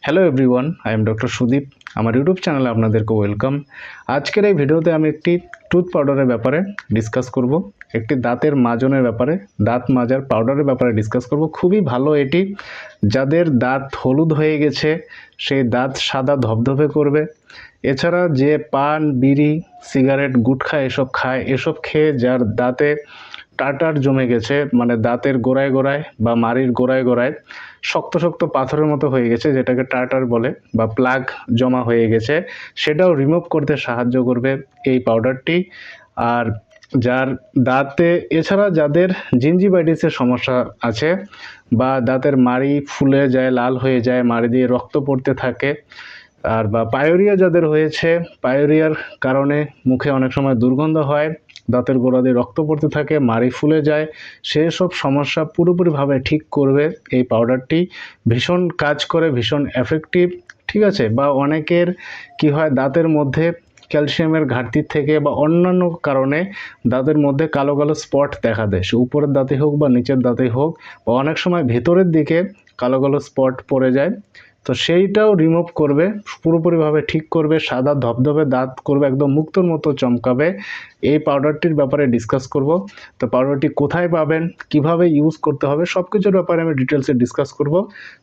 Hello everyone I am doctor Sudip আমার YouTube চ্যানেলে আপনাদেরকে ওয়েলকাম আজকের এই ভিডিওতে আমি একটি টুথ পাউডারের ব্যাপারে ডিসকাস করব। একটি দাঁতের মাজনের ব্যাপারে, দাঁত মাজার পাউডারের ব্যাপারে ডিসকাস করব। খুবই ভালো এটি। যাদের দাঁত হলুদ হয়ে গেছে, সেই দাঁত সাদা ধবধবে করবে। এছাড়া যে পান, বিড়ি, সিগারেট, গুটখা এসব খায়, এসব খেয়ে যার দাঁতে টাটার জমে গেছে মানে দাঁতের গোড়ায় গোড়ায় বা মাড়ির গোড়ায় গোড়ায় শক্ত শক্ত পাথরের মতো হয়ে গেছে, যেটাকে টাটার বলে, বা প্লাগ জমা হয়ে গেছে। সেটাও রিমুভ করতে সাহায্য করবে এই পাউডারটি আর যার দাঁতে, এছাড়া যাদের জিঞ্জিবাইটিসের সমস্যা আছে, বা দাঁতের মাড়ি ফুলে যায়, লাল হয়ে যায়, মাড়ি দিয়ে রক্ত পড়তে থাকে, আর বা পায়োরিয়া যাদের হয়েছে, পায়োরিয়ার কারণে মুখে অনেক সময় দুর্গন্ধ হয় দাঁতের গোড়া দিয়ে রক্ত পড়তে থাকে, মাড়ি ফুলে যায় সেসব সমস্যা পুরোপুরিভাবে ঠিক করবে। এই পাউডারটি ভীষণ কাজ করে, ভীষণ এফেক্টিভ ঠিক আছে? বা অনেকের কি হয়, দাঁতের মধ্যে ক্যালসিয়ামের ঘাটতির থেকে বা অন্যান্য কারণে দাঁতের মধ্যে কালো কালো স্পট দেখা দেয়। সে উপরের দাঁতে হোক বা নিচের দাঁতে হোক, বা অনেক সময় ভেতরের দিকে কালো কালো স্পট পড়ে যায়। তো সেইটাও রিমুভ করবে, পুরোপুরিভাবে ঠিক করবে, সাদা ধবধবে দাঁত করবে, একদম মুক্তর মতো চমকাবে। এই পাউডারটির ব্যাপারে ডিসকাস করব। তো পাউডারটি কোথায় পাবেন, কীভাবে ইউজ করতে হবে সব কিছুর ব্যাপারে আমি ডিটেলসে ডিসকাস করব।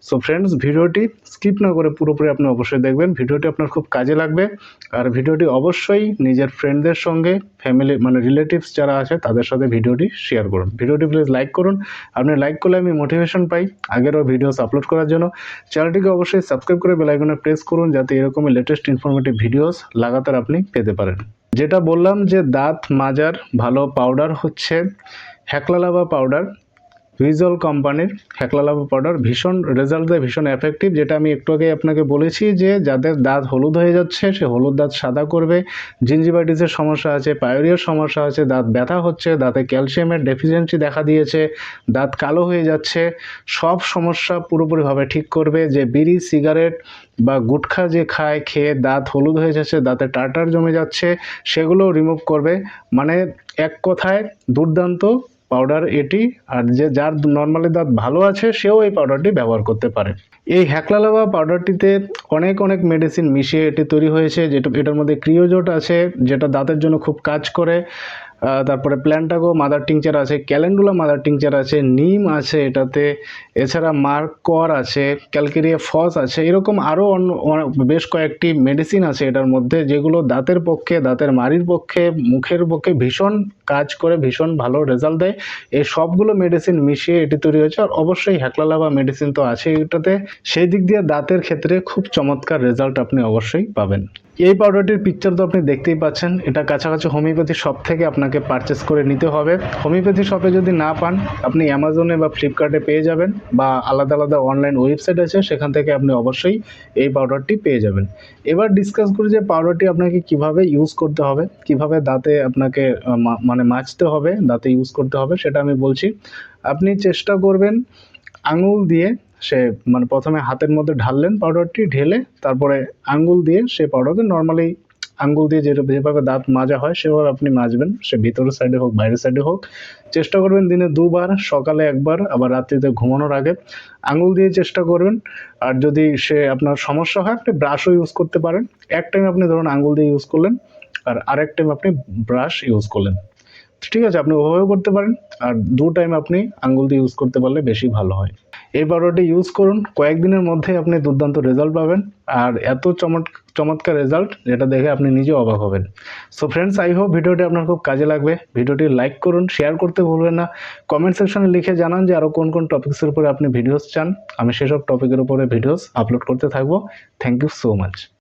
সো ফ্রেন্ডস ভিডিওটি স্কিপ না করে পুরোপুরি আপনি অবশ্যই দেখবেন। ভিডিওটি আপনার খুব কাজে লাগবে। আর ভিডিওটি অবশ্যই নিজের ফ্রেন্ডদের সঙ্গে ফ্যামিলি মানে রিলেটিভস যারা আছে, তাদের সাথে ভিডিওটি শেয়ার করুন। ভিডিওটি প্লিজ লাইক করুন। আপনি লাইক করলে আমি মোটিভেশন পাই আগেরও ভিডিওস আপলোড করার জন্য। চ্যানেলটিকে অবশ্যই সাবস্ক্রাইব করে বেলাইকনে প্রেস করুন, যাতে এরকমই লেটেস্ট ইনফরমেটিভ ভিডিওস লাগাতার আপনি পেতে পারেন। যেটা বললাম যে দাঁত মাজার ভালো পাউডার হচ্ছে হ্যাকলালাবা পাউডার ভিজুয়াল কোম্পানির হ্যাকলালাবা পাউডার ভীষণ রেজাল্ট দেয়, ভীষণ এফেক্টিভ যেটা আমি একটু আগে আপনাকে বলেছি যে যাদের দাঁত হলুদ হয়ে যাচ্ছে, সে হলুদ দাঁত সাদা করবে। জিঞ্জিবাইটিসের সমস্যা আছে পায়োরিয়ার সমস্যা আছে, দাঁত ব্যথা হচ্ছে, দাঁতে ক্যালসিয়ামের ডেফিসিয়েন্সি দেখা দিয়েছে, দাঁত কালো হয়ে যাচ্ছে। সব সমস্যা পুরোপুরিভাবে ঠিক করবে যে বিড়ি সিগারেট বা গুটখা যে খায়, খেয়ে দাঁত হলুদ হয়ে যাচ্ছে, দাঁতে টাটার জমে যাচ্ছে সেগুলো রিমুভ করবে। মানে এক কথায় দুর্দান্ত পাউডার এটি, আর যে যার নর্মালি দাঁত ভালো আছে, সেও এই পাউডারটি ব্যবহার করতে পারে। এই হ্যাকলালাবা পাউডারটিতে অনেক অনেক মেডিসিন মিশিয়ে এটি তৈরি হয়েছে, যেটা, এটার মধ্যে ক্রিওজোট আছে, যেটা দাঁতের জন্য খুব কাজ করে তারপরে প্ল্যান্টাগো মাদার টিংচার আছে ক্যালেন্ডুলা মাদার টিংচার আছে নিম আছে এটাতে, এছাড়া মার্কর আছে ক্যালকেরিয়া ফস আছে, এরকম আরও অন্য বেশ কয়েকটি মেডিসিন আছে এটার মধ্যে, যেগুলো দাঁতের পক্ষে, দাঁতের মাড়ির পক্ষে, মুখের পক্ষে ভীষণ কাজ করে, ভীষণ ভালো রেজাল্ট দেয়। এই সবগুলো মেডিসিন মিশিয়ে এটি তৈরি হয়েছে, আর অবশ্যই হ্যাকলালাবা মেডিসিন তো আছে এটাতে। সেই দিক দিয়ে দাঁতের ক্ষেত্রে খুব চমৎকার রেজাল্ট আপনি অবশ্যই পাবেন। এই পাউডারটির পিকচার তো আপনি দেখতেই পাচ্ছেন। এটা কাছাকাছি হোমিওপ্যাথি শপ থেকে আপনাকে পারচেস করে নিতে হবে। হোমিওপ্যাথি শপে যদি না পান, আপনি অ্যামাজনে বা ফ্লিপকার্টে পেয়ে যাবেন বা আলাদা আলাদা অনলাইন ওয়েবসাইট আছে, সেখান থেকে আপনি অবশ্যই এই পাউডারটি পেয়ে যাবেন। এবার ডিসকাস করি যে পাউডারটি আপনাকে কীভাবে ইউজ করতে হবে, কীভাবে দাঁতে আপনাকে মানে মাজতে হবে, দাঁতে ইউজ করতে হবে, সেটা আমি বলছি। আপনি চেষ্টা করবেন আঙুল দিয়ে সে মানে প্রথমে হাতের মধ্যে ঢাললেন পাউডারটি ঢেলে তারপরে আঙ্গুল দিয়ে সে পাউডারকে নর্মালি আঙ্গুল দিয়ে যেভাবে দাঁত মাজা হয় সেভাবে আপনি মাজবেন, সে ভিতরের সাইডে হোক, বাইরের সাইডে হোক। চেষ্টা করবেন দিনে দুবার, সকালে একবার, আবার রাত্রিতে ঘুমানোর আগে আঙ্গুল দিয়ে চেষ্টা করবেন। আর যদি সে আপনার সমস্যা হয়, আপনি ব্রাশও ইউজ করতে পারেন। এক টাইম আপনি ধরুন আঙ্গুল দিয়ে ইউজ করলেন, আর আরেক টাইম আপনি ব্রাশ ইউজ করলেন। ঠিক আছে, আপনি ওভাবেও করতে পারেন, আর দু টাইম আপনি আঙ্গুল দিয়ে ইউজ করতে পারলে বেশি ভালো হয়। এই পাউডারটি ইউজ করুন। কয়েকদিনের মধ্যে আপনি দুর্দান্ত রেজাল্ট পাবেন। আর এত চমৎ, চমৎকার রেজাল্ট যেটা দেখে আপনি নিজে অবাক হবেন। সো ফ্রেন্ডস আই হোপ ভিডিওটি আপনার খুব কাজে লাগবে। ভিডিওটি লাইক করুন শেয়ার করতে ভুলবেন না। কমেন্ট সেকশনে লিখে জানান যে আরও কোন কোন টপিক্সের উপরে আপনি ভিডিওস চান। আমি সেসব টপিকের উপরে ভিডিওস আপলোড করতে থাকব। Thank you so much